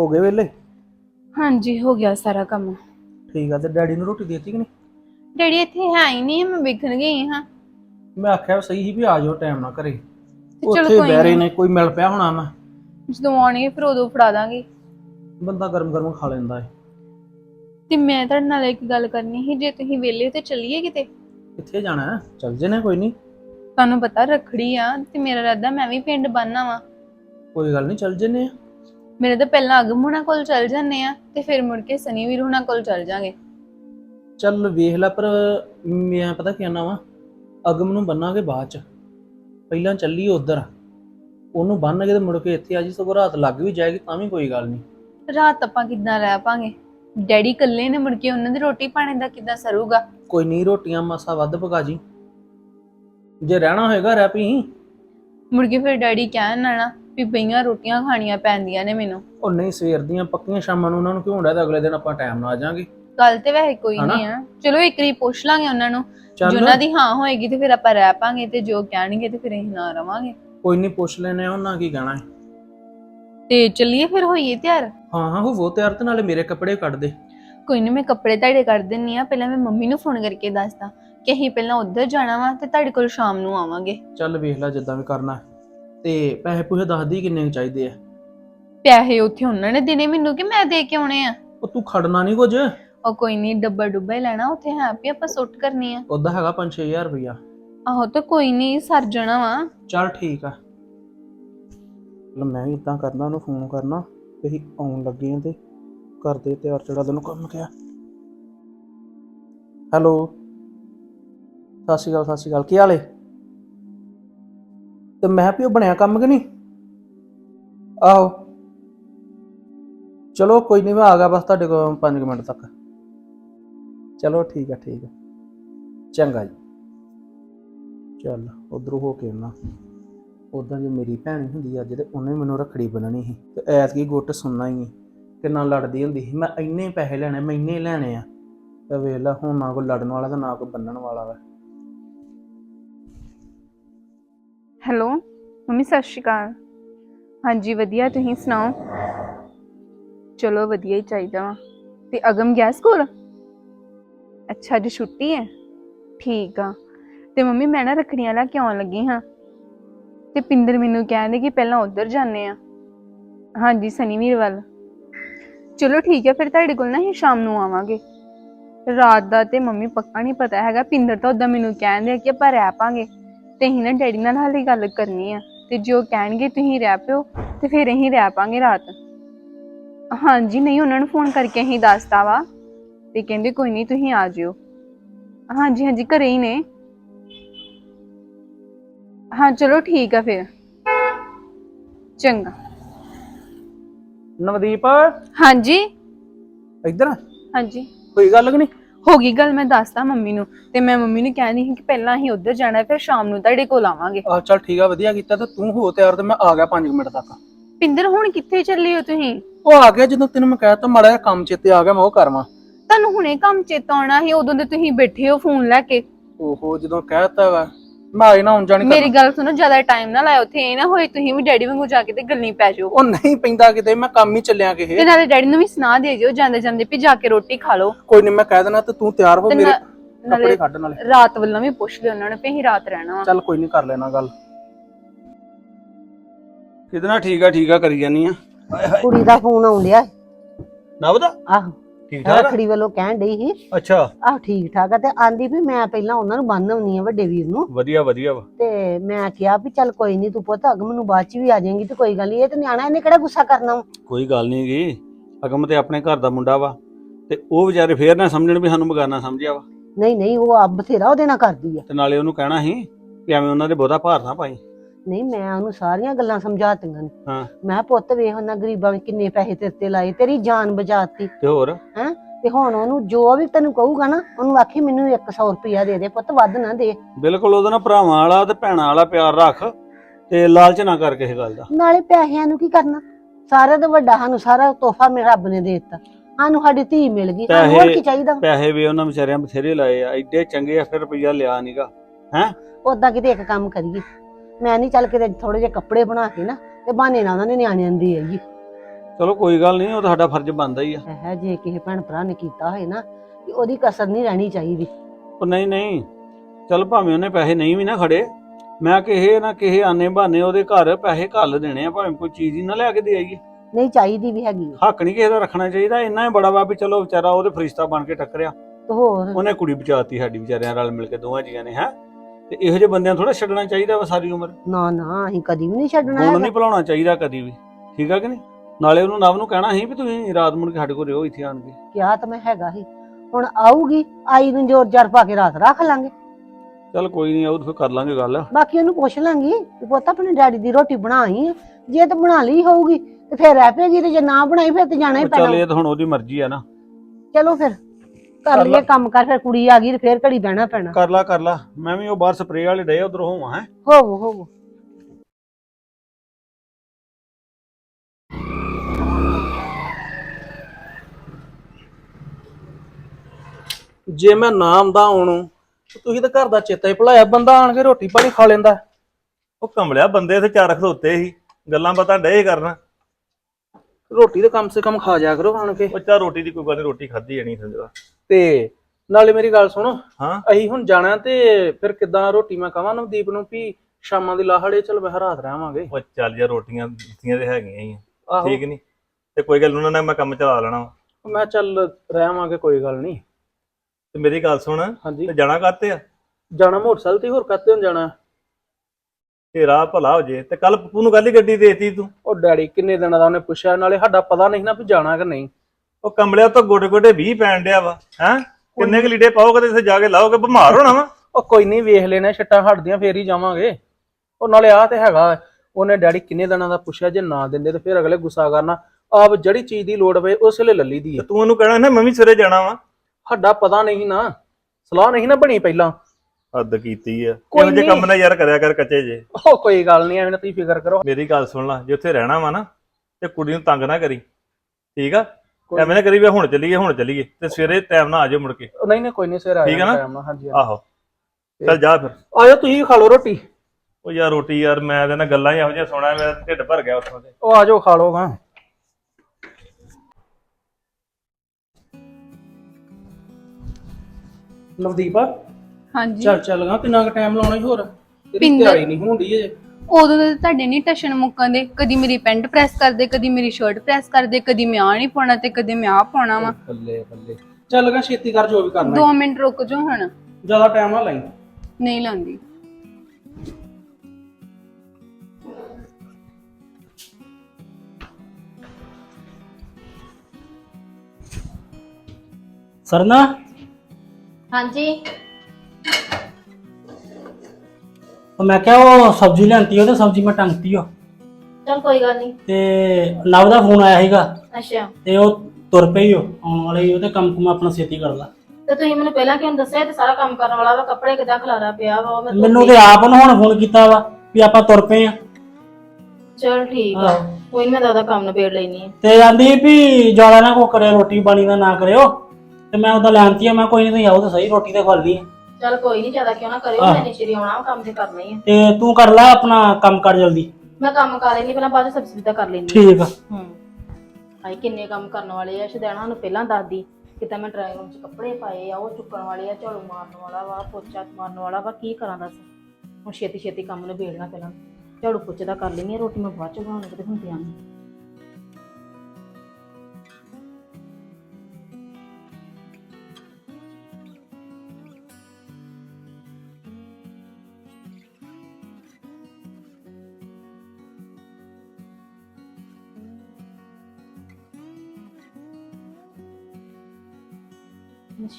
ਹੋ ਗਏ ਵੇਲੇ ਹਾਂਜੀ ਹੋ ਗਿਆ ਸਾਰਾ ਕੰਮ। ਠੀਕ ਆ ਤੇ ਡੈਡੀ ਨੂੰ ਰੋਟੀ ਦੇਤੀ ਕਿ ਨਹੀਂ? ਡੈਡੀ ਇੱਥੇ ਹੈ ਹੀ ਨਹੀਂ ਮੈਂ ਵਿਖਣ ਗਈ ਹਾਂ। ਮੈਂ ਆਖਿਆ ਸਹੀ ਸੀ ਵੀ ਆ ਜਾਓ ਟਾਈਮ ਨਾਲ ਘਰੇ। ਚਲੋ ਉੱਥੇ ਕੋਈ ਬਹਿ ਰਹੇ ਨੀ। ਨੇ ਕੋਈ ਮਿਲ ਪਿਆ ਹੋਣਾ ਮੈਂ ਜਦੋਂ ਆਉਣਗੇ ਫਿਰ ਉਦੋਂ ਫੜਾ ਦਾਂਗੇ। ਬੰਦਾ ਗਰਮ ਗਰਮ ਖਾ ਲੈਂਦਾ ਏ। ਤੇ ਮੈਂ ਤੁਹਾਡੇ ਨਾਲ ਇੱਕ ਗੱਲ ਕਰਨੀ ਸੀ ਜੇ ਤੁਸੀਂ ਵਿਹਲੇ ਹੋ ਤੇ ਚੱਲੀਏ ਕਿਤੇ? ਕਿੱਥੇ ਜਾਣਾ ਹੈ? ਚੱਲ ਜਨੇ ਕੋਈ ਨਹੀਂ। ਤੁਹਾਨੂੰ ਪਤਾ ਰਖੜੀ ਆ ਤੇ ਮੇਰਾ ਇਰਾਦਾ ਮੈਂ ਵੀ ਪਿੰਡ ਬੰਨਾ ਵਾਂ। ਕੋਈ ਗੱਲ ਨਹੀਂ ਚੱਲ ਜਨੇ ਮੇਰੇ ਤਾਂ ਪਹਿਲਾਂ ਅਗਮ ਹੁਣਾਂ ਕੋਲ ਚੱਲ ਜਾਂਦੇ ਆ ਤੇ ਫਿਰ ਮੁੜ ਕੇ ਸਨੀ ਵੀਰ ਹੁਣਾਂ ਕੋਲ ਚੱਲ ਜਾਾਂਗੇ। ਚੱਲ ਵੇਖ ਲੈ ਪਰ ਮੈਂ ਪਤਾ ਕੀ ਵਾ ਅਗਮ ਨੂੰ ਬੰਨਾਂਗੇ ਬਾਅਦ ਚ। ਪਹਿਲਾਂ ਚੱਲੀ ਉਧਰ। ਉਹਨੂੰ ਬੰਨ ਕੇ ਤੇ ਮੁੜ ਕੇ ਇੱਥੇ ਆ ਜੀ ਸਗੋਂ ਰਾਤ ਲੱਗ ਵੀ ਜਾਏਗੀ ਤਾਂ ਵੀ ਕੋਈ ਗੱਲ ਨਹੀਂ। ਰਾਤ ਆਪਾਂ ਕਿੱਦਾਂ ਰਹਿ ਪਾਂਗੇ? ਡੈਡੀ ਇਕੱਲੇ ਨੇ ਮੁੜ ਕੇ ਉਹਨਾਂ ਦੀ ਰੋਟੀ ਪਾਣੀ ਦਾ ਕਿੱਦਾਂ ਸਰੂਗਾ? ਕੋਈ ਨਹੀਂ ਰੋਟੀਆਂ ਮਾਸਾ ਵੱਧ ਪਕਾ ਜੀ। ਜੇ ਰਹਿਣਾ ਹੋਏਗਾ ਰਹਿ ਪਈ ਮੁੜ ਕੇ ਫਿਰ ਡੈਡੀ ਕਹਿਣ ਨਾ ਨਾ ਵੀ ਪਈਆਂ ਰੋਟੀਆਂ ਖਾਣੀਆਂ ਪੈਂਦੀਆਂ ਨੇ ਮੈਨੂੰ। ਉਹ ਨਹੀਂ ਸਵੇਰ ਦੀਆਂ ਪੱਕੀਆਂ ਸ਼ਾਮਾਂ ਨੂੰ ਉਹਨਾਂ ਨੂੰ ਕਿਉਂ ਹੁੰਦਾ? ਅਗਲੇ ਦਿਨ ਆਪਾਂ ਟਾਈਮ ਨਾਲ ਆ ਜਾਾਂਗੇ। ਗੱਲ ਤੇ ਵੈਸੇ ਕੋਈ ਹਨਾ? ਨਹੀਂ ਆ। ਚਲੋ ਇੱਕ ਵਾਰੀ ਪੁੱਛ ਲਾਂਗੇ ਉਹਨਾਂ ਨੂੰ। ਚੱਲ। ਜੇ ਉਹਨਾਂ ਦੀ ਹਾਂ ਹੋਏਗੀ ਤੇ ਫਿਰ ਆਪਾਂ ਰਹਿ ਪਾਂਗੇ ਤੇ ਜੋ ਕਹਿਣਗੇ ਤੇ ਫਿਰ ਅਸੀਂ ਨਾ ਰਵਾਂਗੇ। ਕੋਈ ਨਹੀਂ ਪੁੱਛ ਲੈਨੇ ਆ ਉਹਨਾਂ ਕੀ ਕਹਿਣਾ ਹੈ। ਤੇ ਚੱਲੀਏ ਫਿਰ ਹੋਈਏ ਤਿਆਰ? ਹਾਂ ਹਾਂ ਹੋਵੋ ਤਿਆਰ ਤੇ ਨਾਲੇ ਮੇਰੇ ਕੱਪੜੇ ਕੱਢ ਦੇ। ਕੋਈ ਨਹੀਂ ਮੈਂ ਕੱਪੜੇ ਤੁਹਾਡੇ ਕਰ ਦਿੰਨੀ ਆ। ਪਹਿਲਾਂ ਮੈਂ ਮੰਮੀ ਨੂੰ ਫੋਨ ਕਰਕੇ ਦੱਸਦਾ ਕਿ ਅਸੀਂ ਪਹਿਲਾਂ ਉੱਧਰ ਜਾਣਾ ਵਾ ਤੇ ਤੁਹਾਡੇ ਕੋਲ ਸ਼ਾਮ ਨੂੰ ਆਵਾਂਗੇ। ਚੱਲ ਵੇਖ ਲੈ ਜਿੱਦਾਂ ਵੀ ਕਰਨਾ ਹੈ। ਤੇ ਪੈਸੇ ਪੂਸੇ ਦੱਸਦੀ ਕਿੰਨੇ ਕੁ ਚਾਹੀਦੇ ਆ? ਪੈਸੇ ਉੱਥੇ ਉਹਨਾਂ ਨੇ ਦੇਣੇ ਮੈਨੂੰ ਕਿ ਮੈਂ ਦੇ ਕੇ ਆਉਣੇ ਆ? ਉਹ ਤੂੰ ਖੜਨਾ ਨਹੀਂ ਕੁਝ? ਉਹ ਕੋਈ ਨਹੀਂ ਡੱਬਾ ਡੁੱਬਾ ਹੀ ਲੈਣਾ ਉੱਥੇ ਹੈ ਵੀ ਆਪਾਂ ਸੁੱਟ ਕਰਨੀ ਆ। ਉਹਦਾ ਹੈਗਾ 5-6000 ਰੁਪਇਆ। ਆਹੋ ਤਾਂ ਕੋਈ ਨਹੀਂ ਸਰ ਜਾਣਾ ਵਾ। ਚੱਲ ਠੀਕ ਆ। ਲੈ ਮੈਂ ਵੀ ਇਦਾਂ ਕਰਨਾ ਉਹਨੂੰ ਫੋਨ ਕਰਨਾ ਤੇ ਅਸੀਂ ਆਉਣ ਲੱਗੇ ਆਂ ਤੇ ਕਰਦੇ ਤਿਆਰ ਚੜਾ ਤੈਨੂੰ ਕੰਮ ਕਿਹਾ ਹੈਲੋ। ਸਤਿ ਸ਼੍ਰੀ ਅਕਾਲ ਸਤਿ ਸ਼੍ਰੀ ਅਕਾਲ ਕੀ ਹਾਲ ਏ? ਤੇ ਮੈਂ ਵੀ ਉਹ ਬਣਿਆ ਕੰਮ ਕਿ ਨਹੀਂ? ਆਹੋ। ਚਲੋ ਕੋਈ ਨਹੀਂ, ਮੈਂ ਆ ਗਿਆ ਬਸ ਤੁਹਾਡੇ ਕੋਲ 5 ਮਿੰਟ ਤੱਕ। ਚਲੋ ਠੀਕ ਆ ਠੀਕ ਆ। ਚੰਗਾ ਜੀ। ਚੱਲ, ਉਧਰੋਂ ਹੋ ਕੇ ਨਾ ਉਦਾਂ ਜੇ ਮੇਰੀ ਭੈਣ ਹੁੰਦੀ ਅੱਜ ਤੇ ਉਹਨੇ ਮੈਨੂੰ ਰੱਖੜੀ ਬੰਨਣੀ ਸੀ ਤੇ ਐਤਕੀ ਗੁੱਟ ਸੁਣਨਾ ਹੀ ਕਿੰਨਾ ਲੜਦੀ ਹੁੰਦੀ ਸੀ। ਮੈਂ ਇੰਨੇ ਪੈਸੇ ਲੈਣੇ, ਮੈਂ ਇੰਨੇ ਲੈਣੇ ਆ। ਤੇ ਵੇਖ ਲੈ, ਹੁਣ ਨਾ ਕੋਈ ਲੜਨ ਵਾਲਾ ਤੇ ਨਾ ਕੋਈ ਬੰਨਣ ਵਾਲਾ ਵਾ। ਹੈਲੋ, ਮੰਮੀ, ਸਤਿ ਸ਼੍ਰੀ ਅਕਾਲ। ਹਾਂਜੀ, ਵਧੀਆ, ਤੁਸੀਂ ਸੁਣਾਓ? ਚਲੋ, ਵਧੀਆ ਹੀ ਚਾਹੀਦਾ ਵਾ। ਤੇ ਅਗਮ ਗਿਆ ਸਕੂਲ? ਅੱਛਾ, ਅੱਜ ਛੁੱਟੀ ਹੈ? ਠੀਕ ਆ। ਤੇ ਮੰਮੀ, ਮੈਂ ਨਾ ਰੱਖੜੀਆਂ ਲੈ ਕੇ ਆਉਣ ਲੱਗੀ ਹਾਂ। ਤੇ ਪਿੰਦਰ ਮੈਨੂੰ ਕਹਿੰਦੇ ਕਿ ਪਹਿਲਾਂ ਉੱਧਰ ਜਾਂਦੇ ਆ ਹਾਂਜੀ, ਸ਼ਨੀਵਾਰ ਵੱਲ। ਚਲੋ, ਠੀਕ ਹੈ, ਫਿਰ ਤੁਹਾਡੇ ਕੋਲ ਨਾ ਹੀ ਸ਼ਾਮ ਨੂੰ ਆਵਾਂਗੇ। ਰਾਤ ਦਾ ਤੇ ਮੰਮੀ, ਪੱਕਾ ਨਹੀਂ ਪਤਾ ਹੈਗਾ। ਪਿੰਦਰ ਤਾਂ ਉਦਾਂ ਮੈਨੂੰ ਕਹਿੰਦੇ ਆ ਕਿ ਆਪਾਂ ਰਹਿ ਪਾਂਗੇ। ਤੇ ਅਸੀਂ ਨਾ ਡੈਡੀ ਨਾਲ ਹਾਲੇ ਗੱਲ ਕਰਨੀ ਆ ਤੇ ਜੋ ਕਹਿਣਗੇ ਤੁਸੀਂ ਰਹਿ ਪਿਓ ਤੇ ਫਿਰ ਅਸੀਂ ਰਹਿ ਪਾਂਗੇ ਰਾਤ। ਹਾਂਜੀ ਨਹੀਂ ਉਹਨਾਂ ਨੂੰ ਫੋਨ ਕਰਕੇ ਅਸੀਂ ਦੱਸਤਾ ਵਾ ਤੇ ਕਹਿੰਦੇ ਕੋਈ ਨਹੀਂ ਤੁਸੀਂ ਆ ਜਿਓ। ਹਾਂਜੀ ਹਾਂਜੀ ਘਰੇ ਹੀ ਨੇ। ਹਾਂ ਚਲੋ ਠੀਕ ਆ ਫਿਰ। ਚੰਗਾ। ਨਵਦੀਪ? ਹਾਂਜੀ। ਇੱਧਰ। ਹਾਂਜੀ। ਕੋਈ ਗੱਲ ਕਿ ਨਹੀਂ? ਹੋ ਗਈ ਗੱਲ ਮੈਂ ਦੱਸਤਾ ਮੰਮੀ ਨੂੰ ਤੇ ਮੈਂ ਮੰਮੀ ਨੂੰ ਕਹਿੰਦੀ ਸੀ ਕਿ ਪਹਿਲਾਂ ਅਸੀਂ ਉੱਧਰ ਜਾਣਾ ਫਿਰ ਸ਼ਾਮ ਨੂੰ ਤੁਹਾਡੇ ਕੋਲ ਆਵਾਂਗੇ। ਆ ਚੱਲ ਠੀਕ ਆ ਵਧੀਆ ਕੀਤਾ ਤੇ ਤੂੰ ਹੋ ਤਿਆਰ ਤੇ ਮੈਂ ਆ ਗਿਆ 5 ਮਿੰਟ ਤੱਕ। ਪਿੰਦਰ ਹੁਣ ਕਿੱਥੇ ਚੱਲੇ ਹੋ ਤੁਸੀਂ? ਉਹ ਆ ਗਿਆ ਜਦੋਂ ਤੈਨੂੰ ਮੈਂ ਕਹਿ ਤਾ ਮਾੜਾ ਜਿਹਾ ਕੰਮ ਚੇਤੇ ਆ ਗਿਆ ਮੈਂ ਉਹ ਕਰਵਾ ਤੁਹਾਨੂੰ ਹੁਣੇ ਕੰਮ ਚੇਤਾ ਆਉਣਾ ਸੀ ਉਦੋਂ ਦੇ ਤੁਸੀਂ ਬੈਠੇ ਹੋ ਫੋਨ ਲੈ ਕੇ। ਓਹੋ ਜਦੋਂ ਕਹਿਤਾ ਵਾ ਮੈਂ ਨਾ ਹੁਣ ਜਾਣੀ ਮੇਰੀ ਗੱਲ ਸੁਣੋ ਜ਼ਿਆਦਾ ਟਾਈਮ ਨਾ ਲਾਇਓ ਉੱਥੇ ਇਹ ਨਾ ਹੋਏ ਤੁਸੀਂ ਵੀ ਡੈਡੀ ਵਾਂਗੂ ਜਾ ਕੇ ਤੇ ਗੱਲਾਂ ਪੈ ਜਾਓ। ਉਹ ਨਹੀਂ ਪੈਂਦਾ ਕਿਤੇ ਮੈਂ ਕੰਮ ਹੀ ਚੱਲਿਆ ਤੇ ਕਿਹੇ ਨਾਲੇ ਡੈਡੀ ਨੂੰ ਵੀ ਸੁਣਾ ਦੇ ਜਿਓ ਜਾਂਦੇ ਜਾਂਦੇ ਵੀ ਜਾ ਕੇ ਰੋਟੀ ਖਾ ਲਓ। ਕੋਈ ਨਹੀਂ ਮੈਂ ਕਹਿ ਦੇਣਾ ਤੇ ਤੂੰ ਤਿਆਰ ਹੋ ਤੇ ਮੇਰੇ ਨਾ- ਕੱਪੜੇ ਨਾਲੇ ਕੱਢ ਨਾਲੇ। ਰਾਤ ਵੱਲੋਂ ਵੀ ਪੁੱਛ ਲਿਓ ਉਹਨਾਂ ਨੂੰ ਵੀ ਅਸੀਂ ਰਾਤ ਰਹਿਣਾ ਵਾ। ਚੱਲ ਕੋਈ ਨਹੀਂ ਕਰ ਲੈਣਾ ਗੱਲ। ਕਿਦਨਾ ਠੀਕ ਆ ਠੀਕ ਆ ਕਰੀ ਜਾਨੀ ਆ। ਕੁੜੀ ਦਾ ਫੋਨ ਆਉਂਦਿਆ ਨਵ ਦਾ? ਆਹੋ। ਠੀਕ ਠਾਕ? ਰੱਖੜੀ ਵੱਲੋਂ ਕਹਿਣ ਡਈ ਸੀ। ਅੱਛਾ। ਆਹ ਠੀਕ ਠਾਕ ਆ ਤੇ ਆਂਦੀ ਵੀ ਮੈਂ ਪਹਿਲਾਂ ਉਹਨਾਂ ਨੂੰ ਬੰਨ ਆਉਣੀ ਆ ਵੱਡੇ ਵੀਰ ਨੂੰ। ਵਧੀਆ ਵਧੀਆ ਵਾ। ਤੇ ਮੈਂ ਕਿਹਾ ਵੀ ਚੱਲ ਕੋਈ ਨਹੀਂ ਤੂੰ ਪੁੱਤ ਅਗਮ ਨੂੰ ਬਾਅਦ ਚ ਵੀ ਆ ਜਾਏਂਗੀ ਤੇ ਕੋਈ ਗੱਲ ਨਹੀਂ ਇਹ ਤੇ ਨਿਆਣਾ ਇਹਨੇ ਕਿਹੜਾ ਗੁੱਸਾ ਕਰਨਾ ਵਾ। ਕੋਈ ਗੱਲ ਨਹੀਂ ਗੀ। ਅਗਮ ਤੇ ਆਪਣੇ ਘਰ ਦਾ ਮੁੰਡਾ ਵਾ ਤੇ ਉਹ ਵਿਚਾਰੇ ਫੇਰ ਨਾ ਸਮਝਣ ਵੀ ਸਾਨੂੰ ਬਗਾਨਾ ਸਮਝਿਆ ਵਾ। ਨਹੀਂ ਨਹੀਂ ਉਹ ਆਪ ਬਥੇਰਾ ਉਹਦੇ ਨਾਲ ਕਰਦੀ ਆ। ਤੇ ਨਾਲੇ ਉਹਨੂੰ ਕਹਿਣਾ ਸੀ ਕਿ ਐਵੇਂ ਉਹਨਾਂ ਦੇ ਬਹੁਤਾ ਭਾਰ ਨਾ ਪਾਈ। ਨਹੀਂ ਮੈਂ ਉਹਨੂੰ ਸਾਰੀਆਂ ਗੱਲਾਂ ਸਮਝਾਤੀਆਂ ਨੇ। ਹਾਂ। ਮੈਂ ਕਿਹਾ, ਪੁੱਤ ਵੇਖ ਉਹਨਾਂ ਗਰੀਬਾਂ ਵਿੱਚ ਕਿੰਨੇ ਪੈਸੇ ਤੇਰੇ ਤੇ ਲਾਏ ਤੇਰੀ ਜਾਨ ਬਚਾਤੀ। ਤੇ ਹੋਰ? ਤੇ ਹੁਣ ਉਹਨੂੰ ਜੋ ਵੀ ਤੈਨੂੰ ਕਹੂਗਾ ਨਾ ਉਹਨੂੰ ਆਖੀ ਮੈਨੂੰ 100 ਰੁਪਇਆ ਦੇ ਦੇ ਪੁੱਤ ਵੱਧ ਨਾ ਦੇ। ਬਿਲਕੁਲ ਉਹਦੇ ਨਾਲ ਭਰਾਵਾਂ ਵਾਲਾ ਤੇ ਭੈਣਾਂ ਵਾਲਾ ਪਿਆਰ ਰੱਖ ਤੇ ਲਾਲਚ ਨਾ ਕਰ ਕਿਸੇ ਗੱਲ ਦਾ। ਨਾਲੇ ਪੈਸਿਆਂ ਨੂੰ ਕੀ ਕਰਨਾ? ਸਾਰਾ ਤੋਂ ਵੱਡਾ ਸਾਨੂੰ ਸਾਰਾ ਤੋਹਫਾ ਮੇ ਰੱਬ ਨੇ ਦੇ ਦਿੱਤਾ। ਸਾਨੂੰ ਸਾਡੀ ਧੀ ਮਿਲ ਗਈ ਸਾਨੂੰ ਹੋਰ ਪੈਸੇ- ਕੀ ਚਾਹੀਦਾ? ਪੈਸੇ ਵੀ ਉਹਨਾਂ ਵਿਚਾਰਿਆਂ ਬਥੇਰੇ ਲਾਏ ਆ ਐਡੇ ਚੰਗੇ ਆ ਫਿਰ ਰੁਪਈਆ ਲਿਆ ਨੀਗਾ। ਉਦਾਂ ਕਿਤੇ ਇੱਕ ਕੰਮ ਕਰੀਏ। ਮੈਂ ਨਹੀਂ ਚੱਲ ਕਿਤੇ ਥੋੜੇ ਜਿਹੇ ਕੱਪੜੇ ਬਣਾ ਕੇ ਨਾ ਤੇ ਬਹਾਨੇ ਨਾਲ ਉਹਨਾਂ ਨੇ ਨਿਆਣਿਆਂ ਦੀ ਹੈਗੀ। ਚਲੋ ਕੋਈ ਗੱਲ ਨਹੀਂ ਉਹ ਤਾਂ ਸਾਡਾ ਫਰਜ਼ ਬਣਦਾ ਹੀ ਆ। ਹੈ ਜੇ ਕਿਸੇ ਭੈਣ ਭਰਾ ਨੇ ਕੀਤਾ ਹੋਏ ਨਾ ਤੇ ਉਹਦੀ ਕਸਰ ਨਹੀਂ ਰਹਿਣੀ ਚਾਹੀਦੀ। ਉਹ ਨਹੀਂ ਨਹੀਂ। ਚਲ ਭਾਵੇਂ ਉਹਨੇ ਪੈਸੇ ਨਹੀਂ ਵੀ ਨਾ ਖੜੇ ਮੈਂ ਕਿਸੇ ਨਾ ਕਿਸੇ ਆਨੇ ਬਹਾਨੇ ਉਹਦੇ ਘਰ ਪੈਸੇ ਘੱਲ ਦੇਣੇ ਆ ਭਾਵੇਂ ਕੋਈ ਚੀਜ਼ ਹੀ ਨਾ ਲੈ ਕੇ ਦੇ ਆਈਏ। ਨਹੀਂ ਚਾਹੀਦੀ ਵੀ ਹੈਗੀ। ਹੱਕ ਨਹੀਂ ਕਿਸੇ ਦਾ ਰੱਖਣਾ ਚਾਹੀਦਾ ਇੰਨਾ ਹੀ ਬੜਾ ਵਾ ਵੀ ਚਲੋ ਵਿਚਾਰਾ ਉਹਦੇ ਫਰਿਸ਼ਤਾ ਬਣ ਕੇ ਟੱਕਰਿਆ। ਤੇ ਹੋਰ? ਉਹਨੇ ਕੁੜੀ ਬਚਾਤੀ ਸਾਡੀ ਵਿਚਾਰਿਆਂ ਰਲ ਮਿਲ ਕੇ ਦੋਵਾਂ ਜੀਆਂ ਨੇ ਹੈ? ਤੇ ਇਹੋ ਜਿਹੇ ਬੰਦਿਆਂ ਥੋੜਾ ਛੱਡਣਾ ਚਾਹੀਦਾ ਵਾ ਸਾਰੀ ਉਮਰ। ਨਾ ਨਾ ਅਸੀਂ ਕਦੀ ਵੀ ਨਹੀਂ ਛੱਡਣਾ ਹੈਗਾ। ਨਹੀਂ ਭੁਲਾਉਣਾ ਚਾਹੀਦਾ ਕਦੀ ਵੀ। ਠੀਕ ਆ ਕਿ ਨਹੀਂ? ਨਾਲੇ ਉਹਨੂੰ ਨਵ ਨੂੰ ਕਹਿਣਾ ਸੀ ਵੀ ਤੁਸੀਂ ਰਾਤ ਮੁੜ ਕੇ ਸਾਡੇ ਕੋਲ ਰਹੋ ਇੱਥੇ ਆਣ ਕੇ। ਕਿਹਾ ਤਾਂ ਮੈਂ ਹੈਗਾ ਹੀ ਹੁਣ ਆਊਗੀ ਆਈ ਨੂੰ ਜੋਰ ਜਰ ਪਾ ਕੇ ਰਾਤ ਰੱਖ ਲਾਂਗੇ। ਚਲ ਕੋਈ ਨਹੀਂ ਆਉ ਫਿਰ ਕਰ ਲਾਂਗੇ ਗੱਲ। ਬਾਕੀ ਉਹਨੂੰ ਪੁੱਛ ਲਾਂਗੀ ਕਿ ਪੁੱਤ ਆਪਣੇ ਡੈਡੀ ਦੀ ਰੋਟੀ ਬਣਾਈ ਆ। ਜੇ ਤਾਂ ਬਣਾ ਲਈ ਹੋਊਗੀ ਤੇ ਫਿਰ ਰਹਿ ਪਏਗੀ ਤੇ ਜੇ ਨਾ ਬਣਾਈ ਫਿਰ ਤੇ ਜਾਣਾ ਹੀ ਉਹ ਚੱਲ ਪੈਣਾ। ਇਹ ਤਾਂ ਹੁਣ ਉਹਦੀ ਮਰਜ਼ੀ ਆ ਨਾ। ਚਲੋ ਫਿਰ। ਕਰ ਲਈਏ। ਕੰਮ ਕਰ ਫਿਰ ਕੁੜੀ ਆ ਗਈ ਤੇ ਫਿਰ ਘੜੀ ਬਹਿਣਾ ਪੈਣਾ। ਕਰ ਲਾ ਕਰ ਲਾ। ਮੈਂ ਵੀ ਉਹ ਬਾਹਰ ਸਪਰੇਅ ਵਾਲੇ ਡਏ ਉਧਰ ਹੋਵਾਂ ਹੈ। ਹੋਵੋ ਹੋਵੋ। ਜੇ ਮੈਂ ਨਾਮ ਦਾ ਆਉਣੂ ਤੁਸੀਂ ਤਾਂ ਘਰ ਦਾ ਚੇਤਾ ਹੀ ਭੁਲਾਇਆ ਬੰਦਾ ਆਣ ਕੇ ਰੋਟੀ ਪਾਣੀ ਖਾ ਲੈਂਦਾ। ਉਹ ਕਮਲਿਆ ਬੰਦੇ ਇੱਥੇ ਚਾਰ ਖਲੋਤੇ ਸੀ ਗੱਲਾਂ ਬਾਤਾਂ ਡੇ ਕਰਨ। ਰੋਟੀ ਤਾਂ ਕਮ ਸੇ ਕਮ ਖਾ ਜਾ ਕਰੋ ਆਣ ਕੇ। ਬੱਚਾ ਰੋਟੀ ਦੀ ਕੋਈ ਗੱਲ ਨੀ ਰੋਟੀ ਖਾਧੀ ਜਾਣੀ ਸਮਝਦਾ ਤੇ ਨਾਲੇ ਮੇਰੀ ਗੱਲ ਸੁਣੋ ਹਾਂ। ਅਸੀਂ ਹੁਣ ਜਾਣਾ ਤੇ ਫਿਰ ਕਿੱਦਾਂ ਰੋਟੀ ਮੈਂ ਕਹਾਂ ਨਵਦੀਪ ਨੂੰ ਵੀ ਸ਼ਾਮਾਂ ਦੀ ਲਾਹੜੇ ਚਲ ਮੈਂ ਰਾਤ ਰਹਾਂਗੇ ਉਹ ਚੱਲ ਯਾਰ ਰੋਟੀਆਂ ਦਿੱਤੀਆਂ ਤੇ ਹੈਗੀਆਂ ਹੀ ਆ। ਆਹੋ। ਠੀਕ ਨਹੀਂ ਤੇ ਕੋਈ ਗੱਲ ਉਹਨਾਂ ਨਾਲ ਮੈਂ ਕੰਮ ਚਲਾ ਲੈਣਾ ਵਾ। ਮੈਂ ਚੱਲ ਰਹਾਂਗੇ ਕੋਈ ਗੱਲ ਨਹੀਂ ਤੇ ਮੇਰੀ ਗੱਲ ਸੁਣ ਹਾਂਜੀ। ਤੇ ਜਾਣਾ ਕਾਤੇ ਆ? ਜਾਣਾ ਮੋਟਰਸਾਈਕਲ ਤੇ ਹੋਰ ਕਾਤੇ ਹੁਣ ਜਾਣਾ? ਤੇਰਾ ਭਲਾ ਹੋ ਜੇ ਤੇ ਕੱਲ ਪੱਪੂ ਨੂੰ ਗੱਲ ਹੀ ਗੱਡੀ ਦੇਤੀ ਤੂੰ? ਉਹ ਡੈਡੀ ਕਿੰਨੇ ਦਿਨਾਂ ਦਾ ਉਹਨੇ ਪੁੱਛਿਆ ਨਾਲੇ ਸਾਡਾ ਪਤਾ ਨਹੀਂ ਨਾ ਵੀ ਜਾਣਾ ਕਿ ਨਹੀਂ। ਉਹ ਕਮਲਿਆ ਤਾਂ ਗੋਡੇ ਗੋਡੇ 20 ਪੈਣ ਡਿਆ ਵਾ ਹੈ? ਕਿੰਨੇ ਕੁ ਲੀੜੇ ਪਾਓਗੇ ਤੇ ਇੱਥੇ ਜਾ ਕੇ ਲਾਓਗੇ? ਬਿਮਾਰ ਹੋਣਾ ਵਾ। ਉਹ ਕੋਈ ਨਹੀਂ ਵੇਖ ਲੈਣਾ ਛੱਟਾਂ ਹਟਦੀਆਂ ਫੇਰ ਹੀ ਜਾਵਾਂਗੇ। ਉਹ ਨਾਲੇ ਆ ਤੇ ਹੈਗਾ ਉਹਨੇ ਡੈਡੀ ਕਿੰਨੇ ਦਿਨਾਂ ਦਾ ਪੁੱਛਿਆ ਜੇ ਨਾ ਦਿੰਦੇ ਤੇ ਫਿਰ ਅਗਲੇ ਗੁੱਸਾ ਕਰਨਾ। ਆਪ ਜਿਹੜੀ ਚੀਜ਼ ਦੀ ਲੋੜ ਪਏ ਉਸ ਵੇਲੇ ਲੱਲੀ ਦੀ ਤੇ ਹੈ ਤੂੰ ਉਹਨੂੰ ਕਹਿਣਾ ਨਾ ਮੈਂ ਵੀ ਸਵੇਰੇ ਜਾਣਾ ਵਾ। ਸਾਡਾ ਪਤਾ ਨਹੀਂ ਨਾ ਸਲਾਹ ਨਹੀਂ ਨਾ ਬਣੀ ਪਹਿਲਾਂ। ਹੱਦ ਕੀਤੀ ਆ। ਕੋਈ ਨੀ। ਕੰਮ ਨਾ ਯਾਰ ਕਰਿਆ ਕਰ ਕੱਚੇ ਜੇ। ਉਹ ਕੋਈ ਗੱਲ ਨਹੀਂ ਐਵੇਂ ਨਾ ਤੁਸੀਂ ਫਿਕਰ ਕਰੋ। ਮੇਰੀ ਗੱਲ ਸੁਣ ਲੈ ਜੇ ਉੱਥੇ ਰਹਿਣਾ ਵਾ ਨਾ ਤੇ ਕੁੜੀ ਨੂੰ ਤੰਗ ਨਾ ਕਰੀ। ਠੀਕ ਆ? ਐਵੇਂ ਨਾ ਕਰੀ ਵੀ ਹੁਣ ਚੱਲੀਏ ਹੁਣ ਚੱਲੀਏ ਤੇ ਸਵੇਰੇ ਟਾਈਮ ਨਾਲ ਆ ਜਾਓ ਮੁੜ ਕੇ। ਉਹ ਨਹੀਂ ਨਹੀਂ ਕੋਈ ਨਹੀਂ ਸਵੇਰ ਆ ਠੀਕ ਹੈ ਨਾ? ਟਾਈਮ ਨਾਲ ਹਾਂਜੀ ਹਾਂਜੀ। ਆਹੋ। ਚੱਲ ਜਾ ਫਿਰ। ਆਜੋ ਤੁਸੀਂ ਖਾ ਲਓ ਰੋਟੀ। ਉਹ ਯਾਰ ਰੋਟੀ ਯਾਰ ਮੈਂ ਇਹਦੇ ਨਾਲ ਗੱਲਾਂ ਹੀ ਇਹੋ ਜਿਹੀਆਂ ਸੁਣਾ ਮੇਰਾ ਢਿੱਡ ਭਰ ਗਿਆ ਉੱਥੋਂ ਤੇ। ਉਹ ਆਜੋ ਖਾ ਲਓ ਹਾਂ। ਨਵਦੀਪ ਹਾਂਜੀ। ਚੱਲ ਚੱਲ ਗਾ ਕਿੰਨਾ ਕੁ ਟਾਈਮ ਲਾਉਣਾ ਈ ਹੋਰ? ਤੇਰੀ ਪਿੰਦਰ- ਤਿਆਰੀ ਨਹੀਂ ਹੁੰਦੀ ਅਜੇ ਉਦੋਂ ਤਾਂ ਤੁਹਾਡੇ ਨਹੀਂ ਟਸ਼ਨ ਮੁੱਕਣ ਕਦੀ ਮੇਰੀ ਪੈਂਟ ਪ੍ਰੈਸ ਕਰਦੇ ਕਦੀ ਮੇਰੀ ਸ਼ਰਟ ਪ੍ਰੈਸ ਕਰਦੇ ਕਦੀ ਮੈਂ ਆ ਨਹੀਂ ਪਾਉਣਾ ਤੇ ਕਦੀ ਮੈਂ ਆ ਪਾਉਣਾ ਵਾ। ਬੱਲੇ ਬੱਲੇ। ਚੱਲ ਗਾ ਛੇਤੀ ਕਰ ਜੋ ਵੀ ਕਰਨਾ। 2 ਮਿੰਟ ਰੁਕ ਜਾਓ ਹੁਣ। ਜ਼ਿਆਦਾ ਟਾਈਮ ਨਾ ਲਾਈ। ਨਹੀਂ ਲਾਉਂਦੀ। ਸਰਨਾ? ਹਾਂਜੀ। ਉਹ ਮੈਂ ਕਿਹਾ ਉਹ ਸਬਜ਼ੀ ਲਿਆਂਤੀ ਉਹ ਤੇ ਸਬਜ਼ੀ ਮੈਂ ਟੰਗਤੀ ਉਹ ਚਲ ਕੋਈ ਗੱਲ ਨਹੀਂ। ਤੇ ਨਵ ਦਾ ਫੋਨ ਆਇਆ ਸੀਗਾ। ਅੱਛਾ। ਤੇ ਉਹ ਤੁਰ ਪਈ ਉਹ ਆਉਣ ਵਾਲੇ ਹੀ ਉਹ ਤੇ ਕੰਮ ਕੁਮ ਆਪਣਾ ਛੇਤੀ ਕਰਦਾ। ਤੇ ਤੁਸੀਂ ਮੈਨੂੰ ਪਹਿਲਾਂ ਕਿਉਂ ਨੀ ਦੱਸਿਆ ਤੇ ਸਾਰਾ ਕੰਮ ਕਰਨ ਵਾਲਾ ਵਾ ਕੱਪੜੇ ਕਿਦਾਂ ਖਲਾਰਾ ਪਿਆ ਵਾ ਉਹ ਮੈਂ ਮੈਨੂੰ ਤੇ ਆਪ ਨੂੰ ਹੁਣ ਫੋਨ ਕੀਤਾ ਵਾ ਵੀ ਆਪਾਂ ਤੁਰ ਪਏ ਆ। ਚਲ ਠੀਕ ਆ ਆਹੋ। ਕੋਈ ਨੀ ਮੈਂ ਦਾਦਾ ਕੰਮ ਨਿਬੇੜ ਲੈਣੀ ਆ। ਤੇ ਆਂਦੀ ਵੀ ਜ਼ਿਆਦਾ ਨਾ ਕੋ ਕਰਿਓ ਰੋਟੀ ਪਾਣੀ ਦਾ ਨਾ ਕਰਿਓ। ਤੇ ਮੈਂ ਉਹਦਾ ਲੈਣਤੀ ਆ ਮੈਂ ਕੋਈ ਨਹੀਂ ਤੁਸੀਂ ਆਓ ਤਾਂ ਸਹੀ ਰੋਟੀ ਤੇ ਖਵਾਲਦੀ ਆ। ਚਲ ਕੋਈ ਨਹੀਂ ਜ਼ਿਆਦਾ ਕਿਉਂ ਨਾ ਕਰਿਓ ਆਹ। ਮੈਂ ਨਿਸ਼ਰੀ ਆਉਣਾ ਵਾ, ਕੰਮ ਤੇ ਕਰਨਾ ਹੀ ਆ। ਤੇ ਤੂੰ ਕਰ ਲੈ ਆਪਣਾ ਕੰਮ ਕਰ ਜਲਦੀ। ਮੈਂ ਕੰਮ ਕਰ ਲੈਣੀ ਪਹਿਲਾਂ ਬਾਅਦ ਚ ਸਬਜ਼ੀ ਤਾਂ ਕਰ ਲੈਣੀ ਠੀਕ ਆ। ਹੂੰ। ਹਾਈ ਕਿੰਨੇ ਕੰਮ ਕਰਨ ਵਾਲੇ ਆ ਸ਼ਦੈਣਾ ਨੂੰ ਪਹਿਲਾਂ ਦੱਸਦੀ ਕਿਤੇ ਮੈਂ ਡਰਾਈਵ ਰੂਮ 'ਚ ਕੱਪੜੇ ਪਾਏ ਆ ਉਹ ਚੁੱਕਣ ਵਾਲੇ ਆ ਝਾੜੂ ਮਾਰਨ ਵਾਲਾ ਵਾ ਪੋਚਾ ਮਾਰਨ ਵਾਲਾ ਵਾ ਕੀ ਕਰਾਂ ਦੱਸ? ਹੁਣ ਛੇਤੀ ਛੇਤੀ ਕੰਮ ਨਿਬੇੜਨਾ ਪਹਿਲਾਂ। ਝਾੜੂ ਪੋਚੇ ਦਾ ਕਰ ਲੈਣੀ ਆ ਰੋਟੀ ਮੈਂ ਬਾਅਦ ਚ ਬਣਾਉਣੀ ਕਿਤੇ ਹੁਣ ਪਿਆ